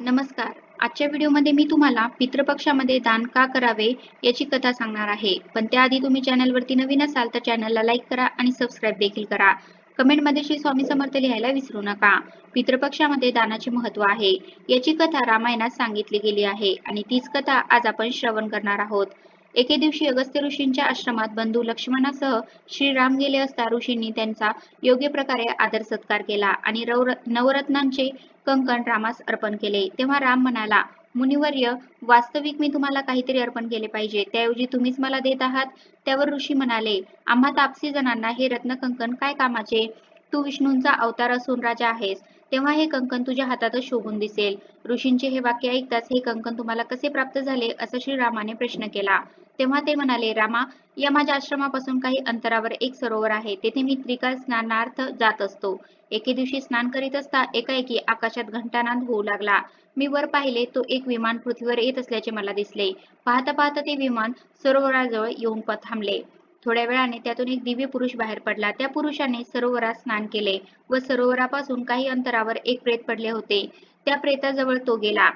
नमस्कार. आजच्या व्हिडिओमध्ये मी तुम्हाला पितृपक्षामध्ये दान का करावे याची कथा सांगणार आहे. पण त्याआधी तुम्ही चॅनलवरती नवीन असाल तर चॅनलला लाईक करा आणि सबस्क्राईब देखील करा. कमेंटमध्ये श्री स्वामी समर्थ लिहायला विसरू नका. पितृपक्षामध्ये दानाचे महत्त्व आहे. याची कथा रामायणात सांगितली गेली आहे आणि तीच कथा आज आपण श्रवण करणार आहोत. एके दिवशी अगस्त्य ऋषींच्या आश्रमात बंधू लक्ष्मणासह श्रीराम गेले असता ऋषींनी त्यांचा योग्य प्रकारे आदर सत्कार केला आणि नवरत्नांचे कंकण रामास अर्पण केले. तेव्हा राम म्हणाला मुनिवर्य वास्तविक मी तुम्हाला काहीतरी अर्पण केले पाहिजे. त्याऐवजी तुम्हीच मला देत आहात. त्यावर ऋषी म्हणाले आम्हा तापसी जणांना हे रत्न कंकण काय कामाचे? तू विष्णूंचा अवतार असून राजा आहेस तेव्हा हे कंकण तुझ्या हातातच शोभून दिसेल. ऋषींचे हे वाक्य ऐकताच हे कंकण तुम्हाला कसे प्राप्त झाले असा श्रीरामाने प्रश्न केला. तेव्हा ते म्हणाले रामा या माझ्या आश्रमापासून काही अंतरावर एक सरोवर आहे तेथे मी त्रिकाल स्नानार्थ जात असतो. एके दिवशी स्नान करीत असता एकाएकी आकाशात घंटानाद होऊ लागला. मी वर पाहिले तो एक विमान पृथ्वीवर येत असल्याचे मला दिसले. पाहता पाहता ते विमान सरोवराजवळ येऊन थांबले. थोड्या वेळाने त्यातून एक दिव्य पुरुष बाहेर पडला. त्या पुरुषाने सरोवरात स्नान केले व सरोवरापासून काही अंतरावर एक प्रेत पडले होते. त्या प्रेताजवळ तो गेला.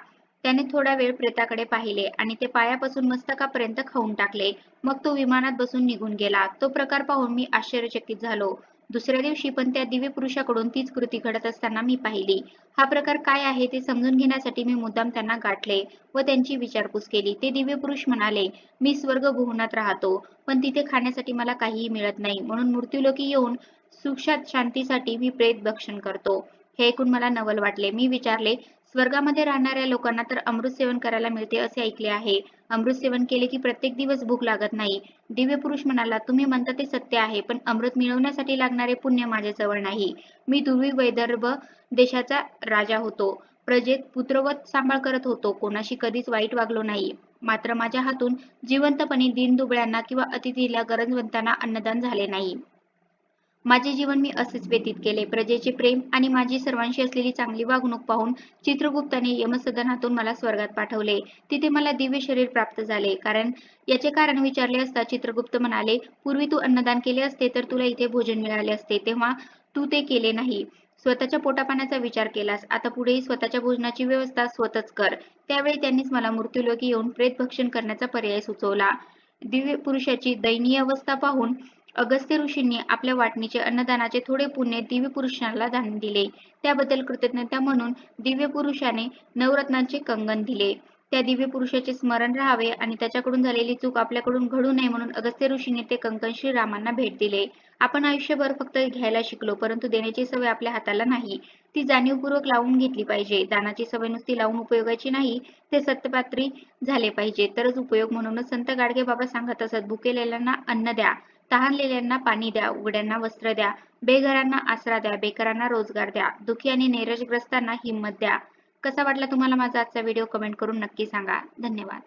त्याने थोडा वेळ प्रेताकडे पाहिले आणि ते पायापासून मस्तकापर्यंत खाऊन टाकले. मग तो विमानात बसून निघून गेला. तो प्रकार पाहून मी आश्चर्यचकित झालो. दुसऱ्या दिवशी पण त्या दिव्य पुरुषाकडून तीच कृती घडत असताना मी पाहिली. हा प्रकार काय आहे ते समजून घेण्यासाठी मी मुद्दाम त्यांना गाठले व त्यांची विचारपूस केली. ते दिव्य पुरुष म्हणाले मी स्वर्ग भुवनात राहतो पण तिथे खाण्यासाठी मला काहीही मिळत नाही. म्हणून मृत्यूलोकी येऊन सुखात शांतीसाठी मी प्रेत भक्षण करतो. हे ऐकून मला नवल वाटले. मी विचारले स्वर्गामध्ये राहणाऱ्या लोकांना तर अमृत सेवन करायला मिळते असे ऐकले आहे. अमृत सेवन केले की प्रत्येक दिवस भूक लागत नाही. दिव्य पुरुष म्हणाला तुम्ही म्हणता ते सत्य आहे पण अमृत मिळवण्यासाठी लागणारे पुण्य माझ्याजवळ नाही. मी दुर्वी वैदर्भ देशाचा राजा होतो. प्रजेत पुत्रवत सांभाळ करत होतो. कोणाशी कधीच वाईट वागलो नाही. मात्र माझ्या हातून जिवंतपणे दीनदुबळ्यांना किंवा अतिथीला गरजवंतांना अन्नदान झाले नाही. माझे जीवन मी असेच व्यतीत केले. प्रजेचे प्रेम आणि माझी सर्वांशी असलेली चांगली वागणूक पाहून चित्रगुप्ताने यमसदनातून मला स्वर्गात पाठवले. तिथे मला दिव्य शरीर प्राप्त झाले. कारण याचे कारण विचारले असता चित्रगुप्त म्हणाले पूर्वी तू अन्नदान केले असते तर तुला इथे भोजन मिळाले असते. तेव्हा तू ते केले नाही. स्वतःच्या पोटापाण्याचा विचार केलास. आता पुढेही स्वतःच्या भोजनाची व्यवस्था स्वतःच कर. त्यावेळी त्यांनीच मला मृत्यूलोकी येऊन प्रेत भक्षण करण्याचा पर्याय सुचवला. दिव्य पुरुषाची दयनीय अवस्था पाहून अगस्त्य ऋषींनी आपल्या वाटणीचे अन्नदानाचे थोडे पुण्य दिव्य पुरुषाला दान दिले. त्याबद्दल कृतज्ञता म्हणून दिव्य पुरुषाने नवरत्नांचे कंगन दिले. त्या दिव्य पुरुषाचे स्मरण राहावे आणि त्याच्याकडून झालेली चूक आपल्याकडून घडू नये म्हणून अगस्त्य ऋषीने ते कंकण श्रीरामांना भेट दिले. आपण आयुष्यभर फक्त घ्यायला शिकलो परंतु देण्याची सवय आपल्या हाताला नाही. ती जाणीवपूर्वक लावून घेतली पाहिजे. दानाची सवय नुसती लावून उपयोगाची नाही ते सत्यपात्री झाले पाहिजे. तरच उपयोग म्हणूनच संत गाडगे बाबा सांगत असत भुकेलेल्यांना अन्न द्या. तहानलेल्यांना पाणी द्या उघड्यांना वस्त्र द्या बेघरांना आसरा द्या बेकारांना रोजगार द्या दुखी आणि निरजग्रस्तांना हिंमत द्या. कसा वाटला तुम्हाला माझा आजचा व्हिडिओ? कमेंट करून नक्की सांगा. धन्यवाद.